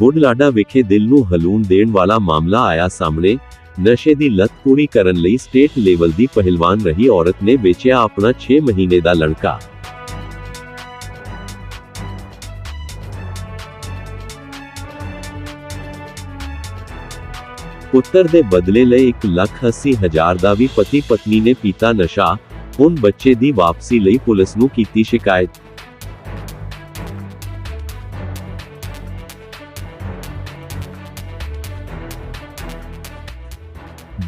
ਬੁਢਲਾਡਾ ਵਿਖੇ ਦਿਲ ਨੂੰ ਹਲੂਣ ਦੇਣ ਵਾਲਾ ਮਾਮਲਾ ਆਇਆ ਸਾਹਮਣੇ। ਨਸ਼ੇ ਦੀ ਲਤ ਪੂਰੀ ਕਰਨ ਲਈ ਸਟੇਟ ਲੈਵਲ ਦੀ ਪਹਿਲਵਾਨ ਰਹੀ ਔਰਤ ਨੇ ਵੇਚਿਆ ਆਪਣਾ 6 ਮਹੀਨੇ ਦਾ ਲੜਕਾ। ਪੁੱਤਰ ਦੇ ਬਦਲੇ ਲਈ 1 ਲੱਖ 80 ਹਜ਼ਾਰ ਦਾ ਵੀ ਪਤੀ ਪਤਨੀ ਨੇ ਪੀਤਾ ਨਸ਼ਾ। ਹੁਣ ਬੱਚੇ ਦੀ ਵਾਪਸੀ ਲਈ ਪੁਲਿਸ ਨੂੰ ਕੀਤੀ ਸ਼ਿਕਾਇਤ।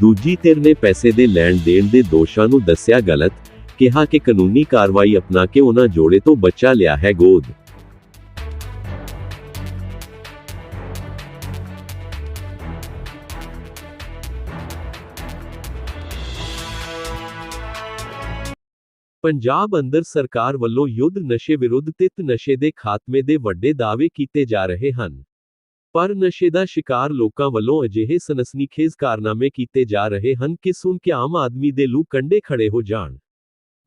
ਦੂਜੀ ਧਿਰ ਨੇ ਪੈਸੇ ਦੇ ਲੈਣ ਦੇਣ ਦੇ ਦੋਸ਼ਾਂ ਨੂੰ ਦੱਸਿਆ ਗਲਤ, ਕਿਹਾ ਕਿ ਕਾਨੂੰਨੀ ਕਾਰਵਾਈ ਅਪਣਾ ਕੇ ਉਹਨਾਂ ਜੋੜੇ ਤੋਂ ਬਚਾ ਲਿਆ ਹੈ ਗੋਦ। ਪੰਜਾਬ ਅੰਦਰ ਸਰਕਾਰ ਵੱਲੋਂ ਯੁੱਧ ਨਸ਼ੇ ਵਿਰੁੱਧ ਤਿੱਤ ਨਸ਼ੇ ਦੇ ਖਾਤਮੇ ਦੇ ਵੱਡੇ ਦਾਅਵੇ ਕੀਤੇ ਜਾ ਰਹੇ ਹਨ। ਪਰ ਨਸ਼ੇ ਦਾ ਸ਼ਿਕਾਰ ਲੋਕਾਂ ਵੱਲੋਂ ਅਜਿਹੇ ਸਨਸਨੀਖੇਜ਼ ਕਾਰਨਾਮੇ ਕੀਤੇ ਜਾ ਰਹੇ ਹਨ ਕਿ ਸੁਣ ਕੇ ਆਮ ਆਦਮੀ ਦੇ ਲੂ ਕੰਡੇ ਖੜੇ ਹੋ ਜਾਣ।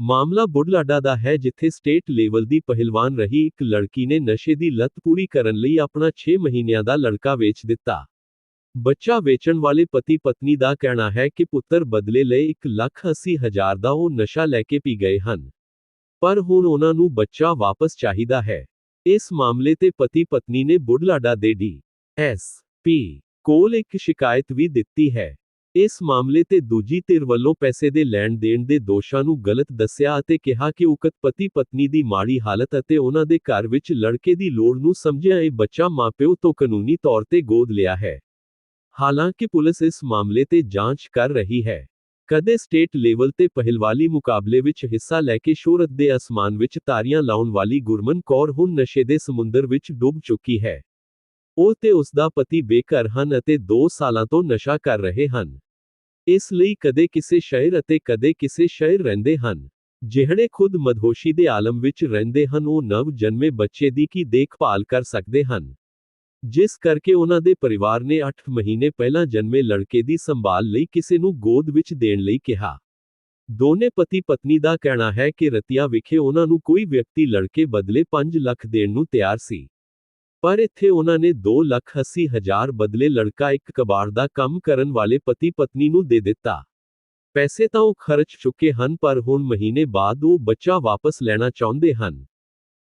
ਮਾਮਲਾ ਬੁਢਲਾਡਾ ਦਾ ਹੈ ਜਿੱਥੇ ਸਟੇਟ ਲੈਵਲ ਦੀ ਪਹਿਲਵਾਨ ਰਹੀ ਇੱਕ ਲੜਕੀ ਨੇ ਨਸ਼ੇ ਦੀ ਲਤ ਪੂਰੀ ਕਰਨ ਲਈ ਆਪਣਾ 6 ਮਹੀਨਿਆਂ ਦਾ ਲੜਕਾ ਵੇਚ ਦਿੱਤਾ। ਬੱਚਾ ਵੇਚਣ ਵਾਲੇ ਪਤੀ ਪਤਨੀ ਦਾ ਕਹਿਣਾ ਹੈ ਕਿ ਪੁੱਤਰ ਬਦਲੇ ਲਈ 1 ਲੱਖ 80 ਹਜ਼ਾਰ ਦਾ ਉਹ ਨਸ਼ਾ ਲੈ ਕੇ ਪੀ ਗਏ ਹਨ। ਪਰ ਹੁਣ ਉਹਨਾਂ ਨੂੰ ਬੱਚਾ ਵਾਪਸ ਚਾਹੀਦਾ ਹੈ। ਇਸ ਮਾਮਲੇ ਤੇ ਪਤੀ ਪਤਨੀ ਨੇ ਬੁਢਲਾਡਾ ਦੇ ਡੀ. ਐਸ, ਪੀ, ਕੋਲ ਇੱਕ ਸ਼ਿਕਾਇਤ ਵੀ ਦਿੱਤੀ ਹੈ। ਇਸ ਮਾਮਲੇ ਤੇ ਦੂਜੀ ਧਿਰ ਵੱਲੋਂ ਪੈਸੇ ਦੇ ਲੈਣ ਦੇਣ ਦੇ ਦੋਸ਼ਾਂ ਨੂੰ ਗਲਤ ਦੱਸਿਆ ਅਤੇ ਕਿਹਾ ਕਿ ਉਕਤ ਪਤੀ ਪਤਨੀ ਦੀ ਮਾੜੀ ਹਾਲਤ ਅਤੇ ਉਹਨਾਂ ਦੇ ਘਰ ਵਿੱਚ ਲੜਕੇ ਦੀ ਲੋੜ ਨੂੰ ਸਮਝਿਆ ਇਹ ਬੱਚਾ ਮਾਪਿਓ ਤੋਂ ਕਾਨੂੰਨੀ ਤੌਰ ਤੇ ਗੋਦ ਲਿਆ ਹੈ। ਹਾਲਾਂਕਿ ਪੁਲਿਸ ਇਸ ਮਾਮਲੇ ਤੇ ਜਾਂਚ ਕਰ ਰਹੀ ਹੈ। ਕਦੇ ਸਟੇਟ ਲੈਵਲ ਤੇ ਪਹਿਲਵਾਲੀ ਮੁਕਾਬਲੇ ਵਿੱਚ ਹਿੱਸਾ ਲੈ ਕੇ ਸ਼ੋਹਰਤ ਦੇ ਅਸਮਾਨ ਵਿੱਚ ਤਾਰੀਆਂ ਲਾਉਣ ਵਾਲੀ ਗੁਰਮਨ ਕੌਰ ਹੁਣ ਨਸ਼ੇ ਦੇ ਸਮੁੰਦਰ ਵਿੱਚ ਡੁੱਬ ਚੁੱਕੀ ਹੈ। ਉਹ ਤੇ ਉਸ ਦਾ ਪਤੀ ਬੇਘਰ ਹਨ ਅਤੇ 2 ਸਾਲਾਂ ਤੋਂ ਨਸ਼ਾ ਕਰ ਰਹੇ ਹਨ। ਇਸ ਲਈ ਕਦੇ ਕਿਸੇ ਸ਼ਹਿਰ ਅਤੇ ਕਦੇ ਕਿਸੇ ਸ਼ਹਿਰ ਰਹਿੰਦੇ ਹਨ। ਜਿਹੜੇ ਖੁਦ ਮਦਹੋਸ਼ੀ ਦੇ ਆਲਮ ਵਿੱਚ ਰਹਿੰਦੇ ਹਨ, ਉਹ ਨਵ ਜਨਮੇ ਬੱਚੇ ਦੀ ਕੀ ਦੇਖਭਾਲ ਕਰ ਸਕਦੇ ਹਨ? ਜਿਸ ਕਰਕੇ ਉਹਨਾਂ ਦੇ ਪਰਿਵਾਰ ਨੇ 8 ਮਹੀਨੇ ਪਹਿਲਾਂ ਜਨਮੇ ਲੜਕੇ ਦੀ ਸੰਭਾਲ ਲਈ ਕਿਸੇ ਨੂੰ ਗੋਦ ਵਿੱਚ ਦੇਣ ਲਈ ਕਿਹਾ। ਦੋਨੇ ਪਤੀ ਪਤਨੀ ਦਾ ਕਹਿਣਾ ਹੈ ਕਿ ਰਤੀਆ ਵਿਖੇ ਉਹਨਾਂ ਨੂੰ ਕੋਈ ਵਿਅਕਤੀ ਲੜਕੇ ਬਦਲੇ 5 ਲੱਖ ਦੇਣ ਨੂੰ ਤਿਆਰ ਸੀ। ਪਰ ਇੱਥੇ ਉਹਨਾਂ ਨੇ 2 ਲੱਖ 80 ਹਜ਼ਾਰ ਬਦਲੇ ਲੜਕਾ ਇੱਕ ਕਬਾੜ ਦਾ ਕੰਮ ਕਰਨ ਵਾਲੇ ਪਤੀ ਪਤਨੀ ਨੂੰ ਦੇ ਦਿੱਤਾ। ਪੈਸੇ ਤਾਂ ਉਹ ਖਰਚ ਚੁੱਕੇ ਹਨ, ਪਰ ਹੁਣ ਮਹੀਨੇ ਬਾਅਦ ਉਹ ਬੱਚਾ ਵਾਪਸ ਲੈਣਾ ਚਾਹੁੰਦੇ ਹਨ।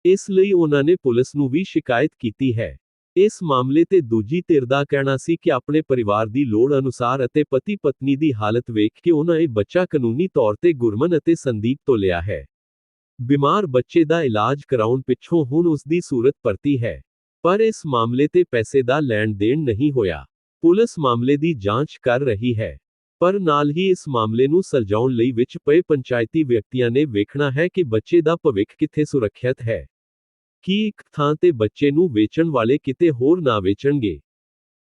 ਇਸ ਲਈ ਉਹਨਾਂ ਨੇ ਪੁਲਿਸ ਨੂੰ ਵੀ ਸ਼ਿਕਾਇਤ ਕੀਤੀ ਹੈ। ਇਸ ਮਾਮਲੇ ਤੇ ਦੂਜੀ ਧਿਰ ਦਾ ਕਹਿਣਾ ਸੀ ਕਿ ਆਪਣੇ ਪਰਿਵਾਰ ਦੀ ਲੋੜ ਅਨੁਸਾਰ ਅਤੇ ਪਤੀ ਪਤਨੀ ਦੀ ਹਾਲਤ ਵੇਖ ਕੇ ਉਹਨਾਂ ਇਹ ਬੱਚਾ ਕਾਨੂੰਨੀ ਤੌਰ ਤੇ ਗੁਰਮਨ ਅਤੇ ਸੰਦੀਪ ਤੋਂ ਲਿਆ ਹੈ। ਬਿਮਾਰ ਬੱਚੇ ਦਾ ਇਲਾਜ ਕਰਾਉਣ ਪਿੱਛੋਂ ਹੁਣ ਉਸ ਦੀ ਸੂਰਤ ਪਰਤੀ ਹੈ। ਪਰ ਇਸ ਮਾਮਲੇ ਤੇ ਪੈਸੇ ਦਾ ਲੈਣ ਦੇਣ ਨਹੀਂ ਹੋਇਆ। ਪੁਲਿਸ ਮਾਮਲੇ ਦੀ ਜਾਂਚ ਕਰ ਰਹੀ ਹੈ। ਪਰ ਨਾਲ ਹੀ ਇਸ ਮਾਮਲੇ ਨੂੰ ਸਰਜਾਉਣ ਲਈ ਵਿੱਚ ਪਏ ਪੰਚਾਇਤੀ ਵਿਅਕਤੀਆਂ ਨੇ ਵੇਖਣਾ ਹੈ ਕਿ ਬੱਚੇ ਦਾ ਭਵਿੱਖ ਕਿੱਥੇ ਸੁਰੱਖਿਅਤ ਹੈ। ਕੀ ਇੱਕ ਥਾਂ ਤੇ ਬੱਚੇ ਨੂੰ ਵੇਚਣ ਵਾਲੇ ਕਿਤੇ ਹੋਰ ਨਾ ਵੇਚਣਗੇ?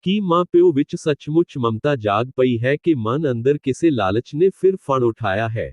ਕੀ ਮਾਂ ਪਿਓ ਵਿੱਚ ਸੱਚਮੁੱਚ ਮਮਤਾ ਜਾਗ ਪਈ ਹੈ ਕਿ ਮਨ ਅੰਦਰ ਕਿਸੇ ਲਾਲਚ ਨੇ ਫਿਰ ਫਣ ਉਠਾਇਆ ਹੈ?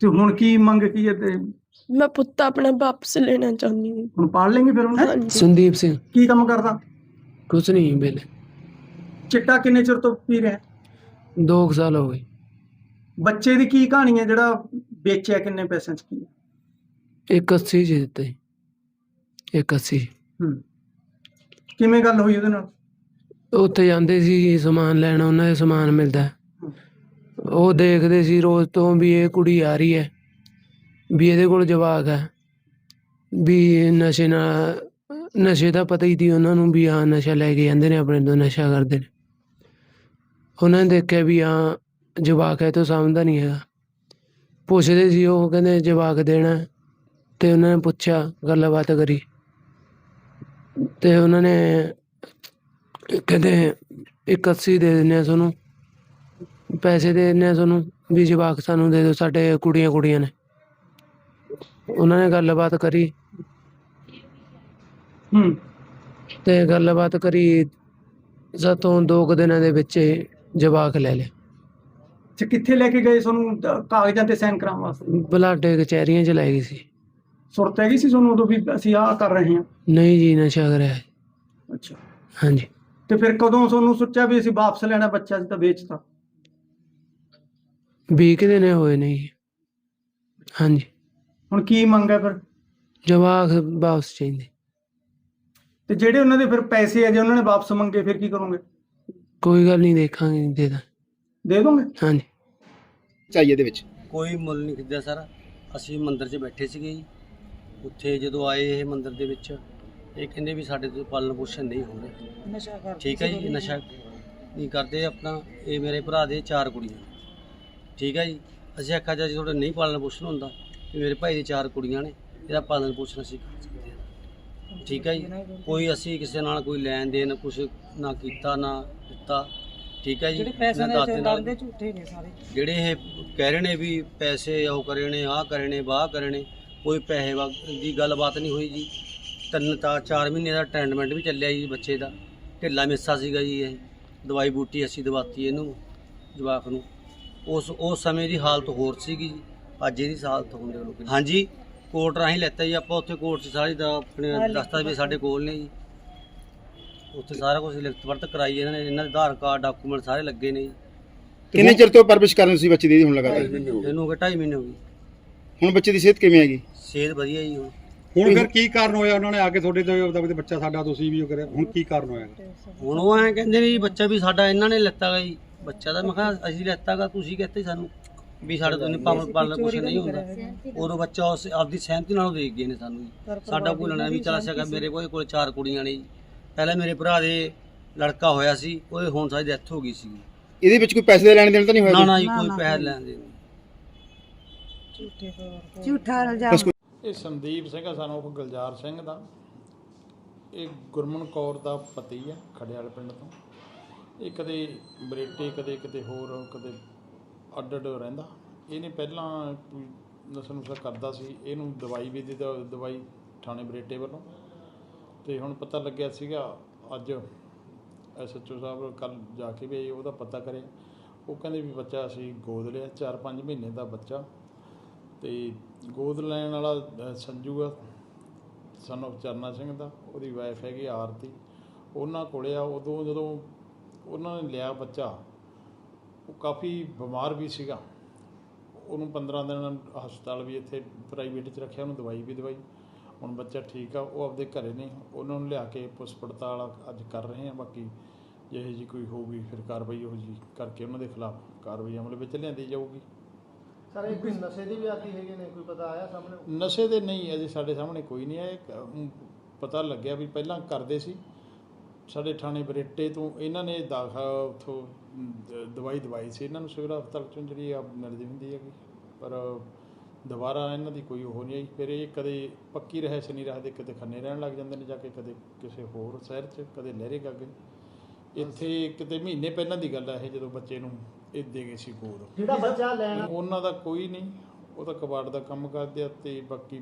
ਤੇ ਹੁਣ ਕੀ ਮੰਗ ਕੀ ਹੈ ਤੇ? ਮੈਂ ਪੁੱਤ ਆਪਣਾ ਵਾਪਸ ਲੈਣਾ ਚਾਹੁੰਦੀ ਹਾਂ। ਹੁਣ ਪਾਲ ਲੈਂਗੇ ਫਿਰ ਉਹਨੂੰ? ਹਾਂਜੀ। ਸੰਦੀਪ ਸਿੰਘ। ਕੀ ਕੰਮ ਕਰਦਾ? ਕੁਛ ਨਹੀਂ ਵੇਲੇ ਚਿੱਟਾ ਕਿੰਨੇ ਚਿਰ ਤੋਂ ਪੀ ਰਿਹਾ? ਦੋ ਕੁ ਸਾਲ ਹੋ ਗਏ। ਬੱਚੇ ਦੀ ਕੀ ਕਹਾਣੀ ਹੈ ਜਿਹੜਾ ਵੇਚਿਆ ਕਿੰਨੇ ਪੈਸਿਆਂ ਚ ਕੀ? ਹੈ? ਇੱਕ ਅੱਸੀ ਜੀ ਦਿੱਤੇ। ਸੀ। ਇੱਕ ਅੱਸੀ। ਹੂੰ। ਕਿਵੇਂ ਗੱਲ ਹੋਈ ਉਹਦੇ ਨਾਲ? ਉੱਥੇ ਜਾਂਦੇ ਸੀ ਸਮਾਨ ਲੈਣ ਉਹਨਾਂ ਦੇ ਸਮਾਨ ਮਿਲਦਾ। ਹੈ। ਉਹ ਦੇਖਦੇ ਸੀ ਰੋਜ਼ ਤੋਂ ਵੀ ਇਹ ਕੁੜੀ ਆ ਰਹੀ ਹੈ, ਵੀ ਇਹਦੇ ਕੋਲ ਜਵਾਕ ਹੈ, ਵੀ ਇਹ ਨਸ਼ੇ ਨਾਲ, ਨਸ਼ੇ ਦਾ ਪਤਾ ਹੀ ਸੀ ਉਹਨਾਂ ਨੂੰ ਵੀ ਹਾਂ ਨਸ਼ਾ ਲੈ ਕੇ ਜਾਂਦੇ ਨੇ, ਆਪਣੇ ਤੋਂ ਨਸ਼ਾ ਕਰਦੇ ਨੇ। ਉਹਨਾਂ ਨੇ ਦੇਖਿਆ ਵੀ ਹਾਂ ਜਵਾਕ ਹੈ ਤਾਂ ਸਮਝਦਾ ਨਹੀਂ ਹੈਗਾ। ਪੁੱਛਦੇ ਸੀ, ਉਹ ਕਹਿੰਦੇ ਜਵਾਕ ਦੇਣਾ ਤੇ ਉਹਨਾਂ ਨੇ ਪੁੱਛਿਆ, ਗੱਲਬਾਤ ਕਰੀ। ਤੇ ਉਹਨਾਂ ਨੇ ਕਹਿੰਦੇ ਇੱਕ ਅੱਸੀ ਦੇ ਦਿੰਦੇ ਆ ਤੁਹਾਨੂੰ। ਪੈਸੇ ਦੇ ਆ ਤੁਹਾਨੂੰ ਵੀ ਜਵਾਕ ਸਾਨੂੰ ਦੇ ਦਿਓ ਸਾਡੇ ਕੁੜੀਆਂ ਕੁੜੀਆਂ ਨੇ। ਉਹਨਾਂ ਨੇ ਗੱਲਬਾਤ ਕਰੀ। ਹੂੰ। ਤੇ ਗੱਲਬਾਤ ਕਰੀ ਸਾਤੋਂ ਦੋ ਕੁ ਦਿਨਾਂ ਦੇ ਵਿੱਚ ਹੀ ਜਵਾਕ ਲੈ ਲਿਆ ਤੇ ਕਿੱਥੇ ਲੈ ਕੇ ਗਏ ਤੁਹਾਨੂੰ ਦ- ਕਾਗਜ਼ਾਂ ਤੇ ਸਾਈਨ ਕਰਾਉਣ ਵਾਸਤੇ? ਬਲਾਡੇ ਕਚਹਿਰੀਆਂ ਚ ਲੈ ਗਈ ਸੀ। ਸੁਰਤ ਹੈਗੀ ਸੀ ਤੁਹਾਨੂੰ ਉਦੋਂ ਵੀ ਅਸੀਂ ਆਹ ਕਰ ਰਹੇ ਹਾਂ? ਨਹੀਂ ਜੀ ਨਸ਼ਾ ਕਰਿਆ। ਹੈ। ਅੱਛਾ। ਹਾਂਜੀ। ਤੇ ਫਿਰ ਕਦੋਂ ਤੁਹਾਨੂੰ ਸੋਚਿਆ ਵੀ ਅਸੀਂ ਵਾਪਸ ਲੈਣਾ ਬੱਚਾ ਸੀ ਤਾਂ ਵੇਚਤਾ? ਵੀਹ ਕੁ ਦਿਨ ਹੋਏ ਨੇ ਜੀ। ਹਾਂਜੀ। ਹੁਣ ਕੀ ਮੰਗ ਹੈ ਫਿਰ? ਜਵਾਕ ਵਾਪਸ ਚਾਹੀਦੇ। ਤੇ ਜਿਹੜੇ ਉਹਨਾਂ ਦੇ ਫਿਰ ਪੈਸੇ ਆ ਜੇ ਉਹਨਾਂ ਨੇ ਵਾਪਸ ਮੰਗੇ ਫਿਰ ਕੀ ਕਰੋਗੇ? ਕੋਈ ਗੱਲ ਨਹੀਂ ਦੇਖਾਂਗੇ ਦੇ ਦਾਂ। ਦੇ ਦੋਗੇ? ਹਾਂਜੀ। ਚਾਹੀਏ ਦੇ ਵਿੱਚ। ਕੋਈ ਮੁੱਲ ਨਹੀਂ ਖਰੀਦਿਆ ਸਰ। ਅਸੀਂ ਮੰਦਿਰ 'ਚ ਬੈਠੇ ਸੀਗੇ ਜੀ। ਉੱਥੇ ਜਦੋਂ ਆਏ ਇਹ ਮੰਦਿਰ ਦੇ ਵਿੱਚ ਇਹ ਕਹਿੰਦੇ ਵੀ ਸਾਡੇ ਤੋਂ ਪਾਲਣ ਪੋਸ਼ਣ ਨਹੀਂ ਹੋ ਰਿਹਾ। ਨਸ਼ਾ ਕਰਦੇ ਠੀਕ ਹੈ ਜੀ ਨਸ਼ਾ ਨਹੀਂ ਕਰਦੇ ਆਪਣਾ। ਇਹ ਮੇਰੇ ਭਰਾ ਦੇ ਚਾਰ ਕੁੜੀਆਂ। ਠੀਕ ਹੈ ਜੀ? ਅਸੀਂ ਆਖਿਆ ਜੀ ਤੁਹਾਡੇ ਨਹੀਂ ਪਾਲਣ ਪੋਸ਼ਣ ਹੁੰਦਾ। ਵੀ ਮੇਰੇ ਭਾਈ ਦੀ ਚਾਰ ਕੁੜੀਆਂ ਨੇ ਇਹਦਾ ਪਾਲਣ ਪੋਸ਼ਣ ਅਸੀਂ ਕਰ ਸਕਦੇ ਹਾਂ। ਠੀਕ ਹੈ ਜੀ? ਕੋਈ ਅਸੀਂ ਕਿਸੇ ਨਾਲ ਕੋਈ ਲੈਣ ਦੇਣ ਕੁਛ ਨਾ ਕੀਤਾ ਨਾ ਦਿੱਤਾ। ਠੀਕ ਹੈ ਜੀ? ਜਿਹੜੇ ਪੈਸੇ ਨੇ ਝੂਠੇ ਨੇ ਸਾਰੇ। ਜਿਹੜੇ ਇਹ ਕਹਿ ਰਹੇ ਨੇ ਵੀ ਪੈਸੇ ਉਹ ਕਰੇ ਨੇ ਆਹ ਕਰੇ ਨੇ ਬਾਹ ਕਰੇ ਨੇ ਕੋਈ ਪੈਸੇ ਦੀ ਗੱਲਬਾਤ ਨਹੀਂ ਹੋਈ ਜੀ। ਤਿੰਨ ਤਾਂ 4 ਮਹੀਨੇ ਦਾ ਟ੍ਰੀਟਮੈਂਟ ਵੀ ਚੱਲਿਆ ਜੀ ਬੱਚੇ ਦਾ। ਢਿੱਲਾ ਮਿੱਸਾ ਸੀਗਾ ਜੀ ਇਹ। ਦਵਾਈ ਬੂਟੀ ਅਸੀਂ ਦਵਾਤੀ ਇਹਨੂੰ ਜਵਾਕ ਨੂੰ। ਉਸ ਉਸ ਸਮੇਂ ਦੀ ਹਾਲਤ ਹੋਰ ਸੀਗੀ ਜੀ। ਅੱਜ ਇਹਦੀ ਹਾਲਤ ਹੁੰਦੇ ਲੋਕ ਹਾਂਜੀ ਕੋਰਟ ਰਾਹੀਂ ਲੈਤਾ ਜੀ ਆਪਾਂ ਉੱਥੇ ਕੋਰਟ 'ਚ ਸਾਰੀ ਦਾ ਆਪਣੇ ਦਸਤਾਵੇਜ਼ ਸਾਡੇ ਕੋਲ ਨੇ ਜੀ। ਉੱਥੇ ਸਾਰਾ ਕੁਝ ਲਿਖਤ ਵਰਤ ਕਰਾਈ ਇਹਨਾਂ ਨੇ ਇਹਨਾਂ ਦੇ ਆਧਾਰ ਕਾਰਡ ਡਾਕੂਮੈਂਟ ਸਾਰੇ ਲੱਗੇ ਨੇ ਜੀ। ਕਿੰਨੇ ਚਿਰ ਤੋਂ ਪਰਵਿਸ਼ ਕਰਨ ਤੁਸੀਂ ਬੱਚੇ ਦੀ ਹੁਣ ਲਗਾਤਾਰ? ਇਹਨੂੰ ਹੋ ਗਏ ਢਾਈ ਮਹੀਨੇ ਹੋ ਗਏ। ਹੁਣ ਬੱਚੇ ਦੀ ਸਿਹਤ ਕਿਵੇਂ ਹੈਗੀ? ਸਿਹਤ ਵਧੀਆ ਜੀ ਹੁਣ। ਹੁਣ ਫਿਰ ਕੀ ਕਾਰਨ ਹੋਇਆ ਉਹਨਾਂ ਨੇ ਆ ਕੇ ਤੁਹਾਡੇ ਤੋਂ ਉਹਦਾ ਬੱਚਾ ਸਾਡਾ ਤੁਸੀਂ ਵੀ ਉਹ ਕਰਿਆ। ਹੁਣ ਕੀ ਕਾਰਨ ਹੋਇਆ? ਹੁਣ ਉਹ ਐਂ ਕਹਿੰਦੇ ਵੀ ਬੱਚਾ ਵੀ ਸਾਡਾ ਇਹਨਾਂ ਨੇ ਲੈਤਾ ਗਾ ਜੀ। ਬੱਚਾ ਤਾਂ ਮੈਂ ਕਿਹਾ ਅਸੀਂ ਲੈਤਾ ਗਾ ਤੁਸੀਂ ਕਹਤੇ ਸਾਨੂੰ ਵੀ ਸਾਡੇ ਤੋਂ ਨਹੀਂ ਪਾਲਣ ਪਾਲਣ ਕੁਛ ਨਹੀਂ ਹੁੰਦਾ। ਉਦੋਂ ਬੱਚਾ ਉਸ ਆਪਦੀ ਸਹਿਮਤੀ ਨਾਲ ਦੇ ਗਏ ਨੇ ਸਾਨੂੰ ਜੀ। ਸਾਡਾ ਕੋਈ ਲੈਣਾ ਵੀ ਚਲਾ ਸਕਾ ਮੇਰੇ ਕੋਲ ਕੋਲ ਚਾਰ ਕੁੜੀਆਂ ਨੇ ਜੀ। ਪਹਿਲਾਂ ਮੇਰੇ ਭਰਾ ਦੇ ਲੜਕਾ ਹੋਇਆ ਸੀ ਉਹ ਹੁਣ ਸਾਡੀ ਡੈਥ ਹੋ ਗਈ ਸੀ। ਇਹਦੇ ਵਿੱਚ ਕੋਈ ਪੈਸੇ ਦੇ ਲੈਣ ਦੇਣ ਤਾਂ ਨਹੀਂ ਨਾ ਹੋਇਆ ਨਾ ਜੀ ਕੋਈ ਪੈਸੇ ਲੈਣ ਦੇ ਨਹੀਂ। ਝੂਠਾ ਇਲਜ਼ਾਮ ਇਹ ਸੰਦੀਪ ਸਿੰਘ ਆ ਸਾਨੂੰ ਉਹ ਗੁਲਜ਼ਾਰ ਸਿੰਘ ਦਾ। ਇਹ ਗੁਰਮਨ ਕੌਰ ਦਾ ਪਤੀ ਆ ਖੜਿਆਲ ਪਿੰਡ ਤੋਂ। ਇਹ ਕਦੇ ਬਰੇਟੇ, ਕਦੇ ਕਿਤੇ ਹੋਰ, ਕਦੇ ਅੱਡ ਅੱਡ ਰਹਿੰਦਾ। ਇਹਨੇ ਪਹਿਲਾਂ ਨਸ਼ਾ ਨੁਸ਼ਾ ਕਰਦਾ ਸੀ। ਇਹਨੂੰ ਦਵਾਈ ਵੀ ਦਿੱਤਾ, ਦਵਾਈ ਥਾਣੇ ਬਰੇਟੇ ਵੱਲੋਂ। ਤੇ ਹੁਣ ਪਤਾ ਲੱਗਿਆ ਸੀਗਾ, ਅੱਜ ਐਸਐਚਓ ਸਾਹਿਬ ਕੱਲ ਜਾ ਕੇ ਵੀ ਉਹਦਾ ਪਤਾ ਕਰਿਆ। ਉਹ ਕਹਿੰਦੇ ਵੀ ਬੱਚਾ ਅਸੀਂ ਗੋਦ ਲਿਆ 4-5 ਮਹੀਨੇ ਦਾ ਬੱਚਾ। ਤੇ ਗੋਦ ਲੈਣ ਵਾਲਾ ਸੰਜੂ ਆ ਸਨ of ਚਰਨਾ ਸਿੰਘ ਦਾ, ਉਹਦੀ ਵਾਈਫ ਹੈਗੀ ਆਰਤੀ। ਉਹਨਾਂ ਕੋਲੇ ਆ, ਉਦੋਂ ਜਦੋਂ ਉਹਨਾਂ ਨੇ ਲਿਆ ਬੱਚਾ ਉਹ ਕਾਫੀ ਬਿਮਾਰ ਵੀ ਸੀਗਾ। ਉਹਨੂੰ 15 ਦਿਨ ਹਸਪਤਾਲ ਵੀ ਇੱਥੇ ਪ੍ਰਾਈਵੇਟ 'ਚ ਰੱਖਿਆ ਉਹਨੂੰ ਦਵਾਈ ਵੀ ਦਵਾਈ। ਹੁਣ ਬੱਚਾ ਠੀਕ ਆ ਉਹ ਆਪਦੇ ਘਰੇ ਨੇ। ਉਹਨਾਂ ਨੂੰ ਲਿਆ ਕੇ ਪੁਲਿਸ ਪੜਤਾਲ ਅੱਜ ਕਰ ਰਹੇ ਆ। ਬਾਕੀ ਜਿਹੇ ਜੀ ਕੋਈ ਹੋਊਗੀ ਫਿਰ ਕਾਰਵਾਈ ਉਹ ਜੀ ਕਰਕੇ ਉਹਨਾਂ ਦੇ ਖਿਲਾਫ ਕਾਰਵਾਈ ਅਮਲ ਵਿੱਚ ਲਿਆਂਦੀ ਜਾਊਗੀ। ਸਰ ਇਹ ਕੋਈ ਨਸ਼ੇ ਦੀ ਵੀ ਆਦੀ ਹੈਗੇ ਨੇ? ਕੋਈ ਪਤਾ ਆਇਆ ਸਾਹਮਣੇ? ਨਸ਼ੇ ਦੇ ਨਹੀਂ ਅਜੇ ਸਾਡੇ ਸਾਹਮਣੇ ਕੋਈ ਨਹੀਂ ਆਇਆ। ਪਤਾ ਲੱਗਿਆ ਵੀ ਪਹਿਲਾਂ ਕਰਦੇ ਸੀ। ਸਾਡੇ ਥਾਣੇ ਬਰੇਟੇ ਤੋਂ ਇਹਨਾਂ ਨੇ ਦਾਖਾ ਉਥੋਂ ਦਵਾਈ ਦਵਾਈ ਸੀ। ਇਹਨਾਂ ਨੂੰ ਸਿਵਲ ਹਸਪਤਾਲ ਚੋਂ ਜਿਹੜੀ ਆ ਮਿਲਦੀ ਹੁੰਦੀ ਹੈਗੀ। ਪਰ ਦੁਬਾਰਾ ਇਹਨਾਂ ਦੀ ਕੋਈ ਉਹ ਨਹੀਂ ਆਈ। ਫਿਰ ਇਹ ਕਦੇ ਪੱਕੀ ਰਹਿ ਨਹੀਂ ਰੱਖਦੇ ਕਿਤੇ ਖੰਨੇ ਰਹਿਣ ਲੱਗ ਜਾਂਦੇ ਨੇ ਜਾ ਕੇ ਕਦੇ ਕਿਸੇ ਹੋਰ ਸ਼ਹਿਰ 'ਚ ਕਦੇ ਲਹਿਰੇ ਗੱਗੇ ਇੱਥੇ ਕਿਤੇ ਮਹੀਨੇ ਪਹਿਲਾਂ ਦੀ ਗੱਲ ਹੈ ਇਹ ਜਦੋਂ ਬੱਚੇ ਨੂੰ ਇਹ ਦੇ ਗਏ ਸੀ ਗੋਦ। ਜਿਹੜਾ ਬੱਚਾ ਲੈਣ ਉਹਨਾਂ ਦਾ ਕੋਈ ਨਹੀਂ। ਉਹ ਤਾਂ ਕਬਾੜ ਦਾ ਕੰਮ ਕਰਦੇ ਆ ਤੇ ਬਾਕੀ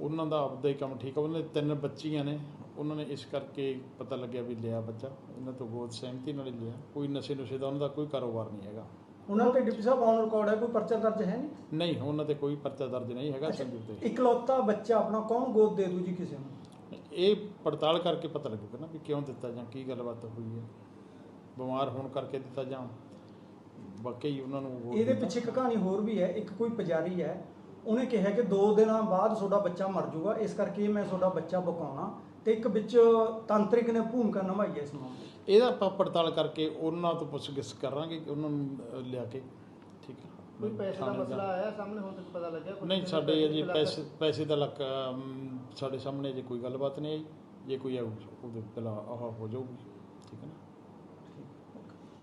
ਉਹਨਾਂ ਦਾ ਆਪਦਾ ਹੀ ਕੰਮ ਠੀਕ ਆ। ਉਹਨਾਂ ਦੇ ਤਿੰਨ ਬੱਚੀਆਂ ਨੇ। ਉਹਨਾਂ ਨੇ ਇਸ ਕਰਕੇ ਪਤਾ ਲੱਗਿਆ ਵੀ ਲਿਆ ਬੱਚਾ। ਇਹਨਾਂ ਤੋਂ ਗੋਦ ਸਹਿਮਤੀ ਨਾਲ ਹੀ ਲਿਆ। ਕੋਈ ਨਸ਼ੇ ਨੁਸ਼ੇ ਦਾ ਉਹਨਾਂ ਦਾ ਕੋਈ ਕਾਰੋਬਾਰ ਨਹੀਂ ਹੈਗਾ। ਉਹਨਾਂ ਤੇ ਡਿਪਟੀ ਸਾਹਿਬ ਔਨ ਰਿਕਾਰਡ ਹੈ ਕੋਈ ਪਰਚਾ ਦਰਜ ਹੈ ਨਹੀਂ? ਨਹੀਂ ਉਹਨਾਂ ਤੇ ਕੋਈ ਪਰਚਾ ਦਰਜ ਨਹੀਂ ਹੈਗਾ ਸੰਜੂ ਤੇ। ਇਕਲੌਤਾ ਬੱਚਾ ਆਪਣਾ ਕੌਣ ਗੋਦ ਦੇ ਦੂ ਜੀ ਕਿਸੇ ਨੂੰ? ਇਹ ਪੜਤਾਲ ਕਰਕੇ ਪਤਾ ਲੱਗੇਗਾ ਨਾ ਵੀ ਕਿਉਂ ਦਿੱਤਾ ਜਾਂ ਕੀ ਗੱਲਬਾਤ ਹੋਈ ਹੈ। ਬਿਮਾਰ ਹੋਣ ਕਰਕੇ ਦਿੱਤਾ ਜਾਂ ਵਾਕਈ ਉਹਨਾਂ ਨੂੰ ਇਹਦੇ। ਪਿੱਛੇ ਇੱਕ ਕਹਾਣੀ ਹੋਰ ਵੀ ਹੈ ਇੱਕ ਕੋਈ ਪੁਜਾਰੀ ਹੈ। ਉਹਨੇ ਕਿਹਾ ਕਿ 2 ਦਿਨਾਂ ਬਾਅਦ ਤੁਹਾਡਾ ਬੱਚਾ ਮਰ ਜਾਊਗਾ ਇਸ ਕਰਕੇ ਮੈਂ ਤੁਹਾਡਾ ਬੱਚਾ ਬਕਾਉਣਾ। ਤੇ ਇੱਕ ਵਿੱਚ ਤਾਂਤਰਿਕ ਨੇ ਭੂਮਿਕਾ ਨਿਭਾਈ ਹੈ ਇਸ ਮਾਮਲੇ 'ਚ। ਇਹਦਾ ਆਪਾਂ ਪੜਤਾਲ ਕਰਕੇ ਉਹਨਾਂ ਤੋਂ ਪੁੱਛਗਿੱਛ ਕਰਾਂਗੇ ਕਿ ਉਹਨਾਂ ਨੂੰ ਲਿਆ ਕੇ। ਠੀਕ ਹੈ। ਕੋਈ ਪੈਸੇ ਦਾ ਥਾਣੇ ਮਸਲਾ ਆਇਆ ਸਾਹਮਣੇ ਹੁਣ ਤੱਕ ਪਤਾ ਲੱਗਿਆ ਕੁਛ ਨਹੀਂ ਸਾਡੇ ਅਜੇ ਪੈਸੇ ਪੈਸੇ ਦਾ ਲੱਕ ਅਮ, ਸਾਡੇ ਸਾਹਮਣੇ ਜੇ ਕੋਈ ਗੱਲਬਾਤ ਨਹੀਂ ਆਈ। ਜੇ ਕੋਈ ਆਊ ਉਹਦੇ ਪਹਿਲਾਂ ਆਹ ਹੋ ਜਾਊਗੀ। ਠੀਕ ਹੈ ਨਾ?